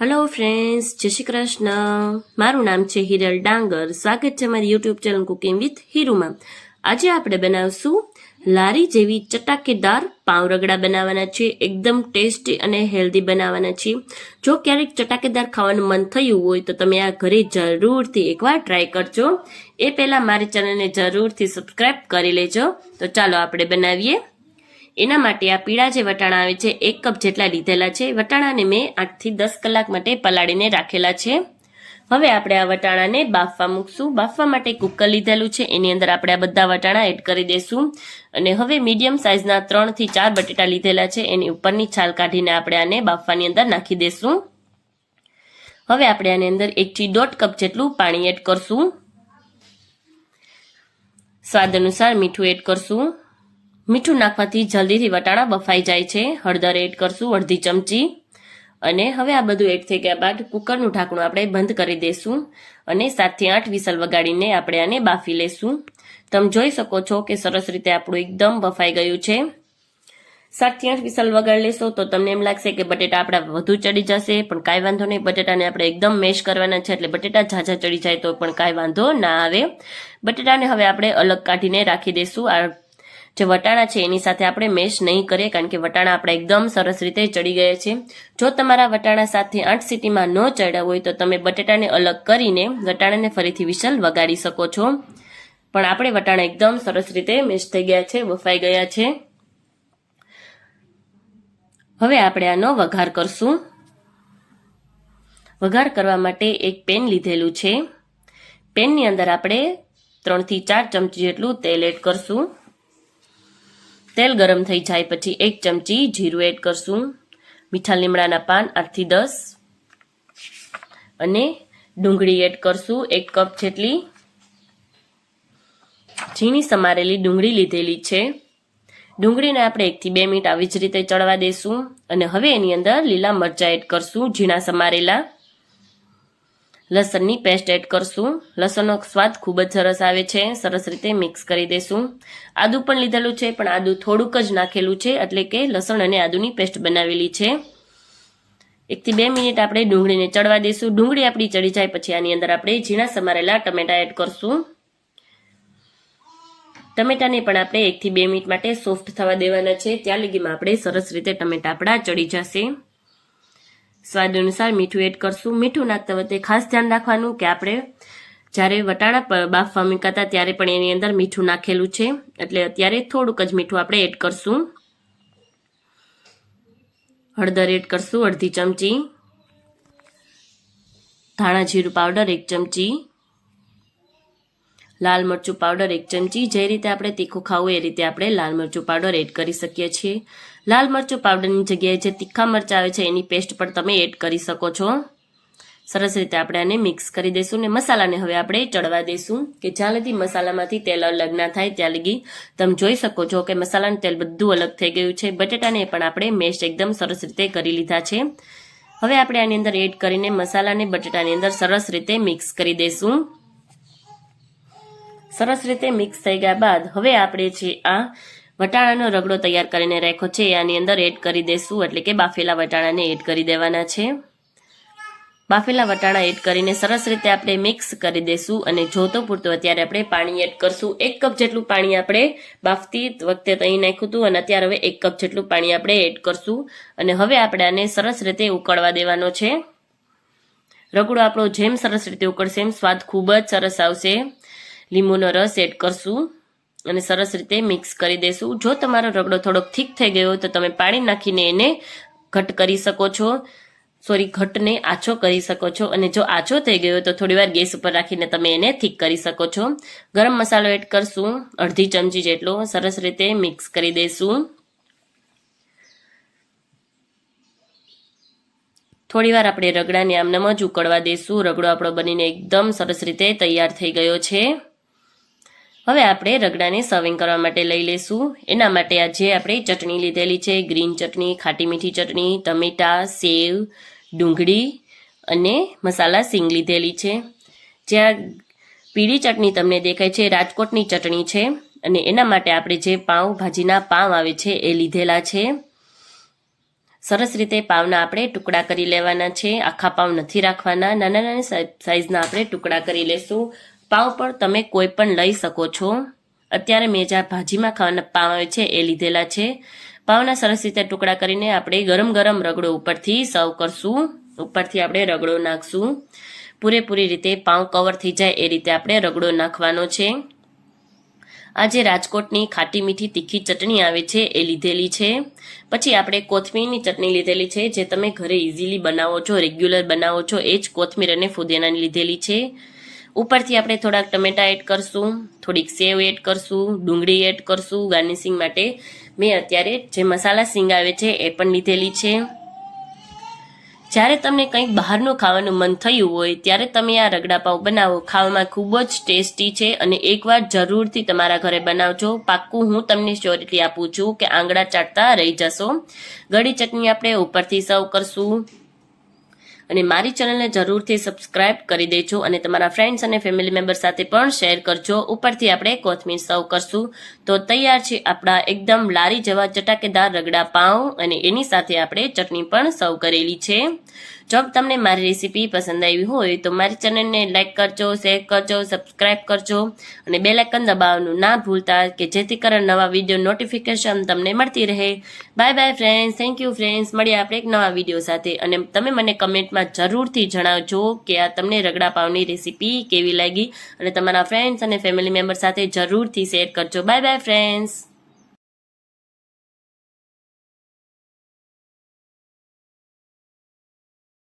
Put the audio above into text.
Hello friends જય શ્રી કૃષ્ણ. મારું નામ છે હિરલ ડાંગર. સ્વાગત છે મારી યુટ્યુબ ચેનલ કુકિંગ વિથ હિરુમાં આજે આપણે બનાવશું લારી જેવી ચટાકેદાર પાવરગડા બનાવવાના છે એકદમ ટેસ્ટી અને હેલ્ધી બનાવવાના છે જો ક્યારેક ચટાકેદાર ખાવાનું મન થયું હોય તો તમે આ ઘરે જરૂરથી એકવાર ટ્રાય કરજો. એ પહેલાં મારી ચેનલને જરૂરથી સબસ્ક્રાઈબ કરી લેજો. તો ચાલો આપણે બનાવીએ. એના માટે આ પીળા જે વટાણા આવે છે, એક કપ જેટલા લીધેલા છે. વટાણાને મેં આઠથી દસ કલાક માટે પલાળીને રાખેલા છે. હવે આપણે આ વટાણાને બાફવા મૂકશું. બાફવા માટે કુકર લીધેલું છે. એની અંદર આપણે આ બધા વટાણા એડ કરી દઈશું અને હવે મીડિયમ સાઇઝના ત્રણથી ચાર બટેટા લીધેલા છે. એની ઉપરની છાલ કાઢીને આપણે આને બાફવાની અંદર નાખી દઈશું હવે આપણે આની અંદર એકથી દોઢ કપ જેટલું પાણી એડ કરશું. સ્વાદ અનુસાર મીઠું એડ કરશું. મીઠું નાખવાથી જલ્દીથી વટાણા બફાઈ જાય છે. હળદર એડ કરશું અડધી ચમચી. અને હવે આ બધું એડ થઈ ગયા બાદ કુકરનું ઢાંકણું આપણે બંધ કરી દઈશું અને સાતથી આઠ વિસલ વગાડીને આપણે આને બાફી લેશું. તમે જોઈ શકો છો કે સરસ રીતે આપણું એકદમ બફાઈ ગયું છે. સાતથી આઠ વિસલ વગાડી લેશો તો તમને એમ લાગશે કે બટેટા આપણા વધુ ચડી જશે, પણ કાંઈ વાંધો નહીં, બટેટાને આપણે એકદમ મેશ કરવાના છે, એટલે બટેટા ઝાઝા ચડી જાય તો પણ કાંઈ વાંધો ના આવે. બટેટાને હવે આપણે અલગ કાઢીને રાખી દઈશું આ જે વટાણા છે, એની સાથે આપણે મેશ નહીં કરીએ કારણ કે વટાણા આપણા એકદમ સરસ રીતે ચડી ગયા છે. જો તમારા વટાણા સાથે આઠ સીટીમાં ન ચડ્યા હોય તો તમે બટેટાને અલગ કરીને વટાણાને ફરીથી વિસલ વગાડી શકો છો. પણ આપણે વટાણા એકદમ સરસ રીતે મેશ થઈ ગયા છે બફાઈ ગયા છે. હવે આપણે આનો વઘાર કરશું. વઘાર કરવા માટે એક પેન લીધેલું છે. પેનની અંદર આપણે ત્રણથી ચાર ચમચી જેટલું તેલ એડ કરશું. તેલ ગરમ થઈ જાય પછી એક ચમચી જીરું એડ કરશું. મીઠા લીમડાના પાન આઠથી દસ. અને ડુંગળી એડ કરશું એક કપ જેટલી. ઝીણી સમારેલી ડુંગળી લીધેલી છે. ડુંગળીને આપણે એકથી બે મિનિટ આવી જ રીતે ચડવા દઈશું અને હવે એની અંદર લીલા મરચાં એડ કરશું, ઝીણા સમારેલા. લસણની પેસ્ટ એડ કરશું. લસણનો સ્વાદ ખૂબ જ સરસ આવે છે. સરસ રીતે મિક્સ કરી દઈશું આદુ પણ લીધેલું છે, પણ આદુ થોડુંક જ નાખેલું છે, એટલે કે લસણ અને આદુની પેસ્ટ બનાવેલી છે. એકથી બે મિનિટ આપણે ડુંગળીને ચડવા દઈશું ડુંગળી આપણી ચડી જાય, પછી આની અંદર આપણે ઝીણા સમારેલા ટમેટા એડ કરશું. ટમેટાને પણ આપણે એકથી બે મિનિટ માટે સોફ્ટ થવા દેવાના છે. ત્યાં લગીમાં આપણે સરસ રીતે ટમેટા આપણા ચડી જશે. સ્વાદ અનુસાર મીઠું એડ કરશું. મીઠું નાખતા વખતે ખાસ ધ્યાન રાખવાનું કે આપણે જ્યારે વટાણા બાફવા મૂકાતા ત્યારે પણ એની અંદર મીઠું નાખેલું છે. એટલે અત્યારે થોડુંક જ મીઠું આપણે એડ કરશું. હળદર એડ કરશું અડધી ચમચી. ધાણા જીરું પાવડર એક ચમચી. લાલ મરચું પાવડર એક ચમચી. જે રીતે આપણે તીખું ખાવું એ રીતે આપણે લાલ મરચું પાવડર એડ કરી શકીએ છીએ. લાલ મરચું પાવડરની જગ્યાએ જે તીખા મરચાં આવે છે એની પેસ્ટ પણ તમે એડ કરી શકો છો. સરસ રીતે આપણે આને મિક્સ કરી દઈશું ને મસાલાને હવે આપણે ચડવા દઈશું કે જ્યાં લગી મસાલામાંથી તેલ અલગ ના થાય ત્યાં લગી તમે જોઈ શકો છો કે મસાલાનું તેલ બધું અલગ થઈ ગયું છે. બટેટાને પણ આપણે મેશ એકદમ સરસ રીતે કરી લીધા છે. હવે આપણે આની અંદર એડ કરીને મસાલાને બટેટાની અંદર સરસ રીતે મિક્સ કરી દઈશું. સરસ રીતે મિક્સ થઈ ગયા બાદ હવે આપણે જે આ વટાણાનો રગડો તૈયાર કરીને રાખ્યો છે, આની અંદર એડ કરી દઈશું એટલે કે બાફેલા વટાણાને એડ કરી દેવાના છે. બાફેલા વટાણા એડ કરીને સરસ રીતે આપણે મિક્સ કરી દઈશું અને જોતો પૂરતું અત્યારે આપણે પાણી એડ કરશું. એક કપ જેટલું પાણી આપણે બાફતી વખતે અહીં નાખ્યું હતું અને અત્યારે હવે એક કપ જેટલું પાણી આપણે એડ કરશું. અને હવે આપણે આને સરસ રીતે ઉકળવા દેવાનો છે. રગડો આપણો જેમ સરસ રીતે ઉકળશે એમ સ્વાદ ખૂબ જ સરસ આવશે. લીંબુનો રસ એડ કરશું અને સરસ રીતે મિક્સ કરી દઈશું જો તમારો રગડો થોડોક થીક થઈ ગયો તો તમે પાણી નાખીને એને ઘટ કરી શકો છો. સોરી ઘટને આછો કરી શકો છો. અને જો આછો થઈ ગયો તો થોડી વાર ગેસ ઉપર રાખીને તમે એને થીક કરી શકો છો. ગરમ મસાલો એડ કરશું અડધી ચમચી જેટલો. સરસ રીતે મિક્સ કરી દઈશું થોડી વાર આપણે રગડાને આમ નમ જ ઉકળવા દઈશું રગડો આપણો બનીને એકદમ સરસ રીતે તૈયાર થઈ ગયો છે. હવે આપણે રગડાને સર્વિંગ કરવા માટે લઈ લઈશું. એના માટે આજે આપણે ચટણી લીધેલી છે. ગ્રીન ચટણી, ખાટી મીઠી ચટણી, ટમેટા, સેવ, ડુંગળી અને મસાલા સિંગ લીધેલી છે. જ્યાં પીળી ચટણી તમને દેખાય છે, રાજકોટની ચટણી છે અને એના માટે આપણે જે પાઉં, ભાજીના પાઉં આવે છે એ લીધેલા છે. સરસ રીતે પાવના આપણે ટુકડા કરી લેવાના છે. આખા પાવ નથી રાખવાના. નાના નાના સાઇઝના આપણે ટુકડા કરી લેશું. પાવ પણ તમે કોઈ પણ લઈ શકો છો. અત્યારે મેં જ્યાં ભાજીમાં ખાવાના પાવ છે એ લીધેલા છે. પાવના સરસ રીતે ટુકડા કરીને આપણે ગરમ ગરમ રગડો ઉપરથી સર્વ કરશું. ઉપરથી આપણે રગડો નાખશું. પૂરેપૂરી રીતે પાવ કવર થઈ જાય એ રીતે આપણે રગડો નાખવાનો છે. આજે રાજકોટની ખાટી મીઠી તીખી ચટણી આવે છે એ લીધેલી છે. પછી આપણે કોથમીરની ચટણી લીધેલી છે જે તમે ઘરે ઇઝીલી બનાવો છો રેગ્યુલર બનાવો છો, એ જ કોથમીર અને ફુદેનાની લીધેલી છે. ઉપરથી આપણે થોડાક ટમેટા એડ કરશું, થોડીક સેવ એડ કરશું, ડુંગળી એડ કરશું, ગાર્નિશિંગ માટે. મેં અત્યારે જે મસાલા સિંગ આવે છે એ પણ લીધેલી છે. જ્યારે તમને કંઈક બહારનું ખાવાનું મન થયું હોય, ત્યારે તમે આ રગડા પાઉં બનાવો. ખાવામાં ખૂબ જ ટેસ્ટી છે અને એકવાર જરૂરથી તમારા ઘરે બનાવજો. પાક્કું હું તમને શ્યોરિટી આપું છું કે આંગળા ચાટતા રહી જશો. ગળી ચટણી આપણે ઉપરથી સર્વ કરશું. અને મારી ચેનલને જરૂરથી સબસ્ક્રાઇબ કરી દેજો અને તમારા ફ્રેન્ડ્સ અને ફેમિલી મેમ્બર સાથે પણ શેર કરજો. ઉપરથી આપણે કોથમીર સર્વ કરશું. તો તૈયાર છે આપણા એકદમ લારી જેવા ચટાકેદાર રગડા પાઉં અને એની સાથે આપણે ચટણી પણ સર્વ કરેલી છે. જો તમને મારી રેસીપી પસંદ આવી હોય, તો મારી ચેનલને લાઇક કરજો શેર કરજો સબસ્ક્રાઇબ કરજો અને બે લાઇકન દબાવવાનું ના ભૂલતા કે જેથી કરીને નવા વીડિયો નોટિફિકેશન તમને મળતી રહે. Bye bye friends thank you friends મળીએ આપણે એક નવા વીડિયો સાથે. અને તમે મને કમેન્ટમાં જરૂરથી જણાવજો કે આ તમને રગડા પાવની રેસીપી કેવી લાગી. અને તમારા ફ્રેન્ડ્સ અને ફેમિલી મેમ્બર સાથે જરૂરથી શેર કરજો. By bye friends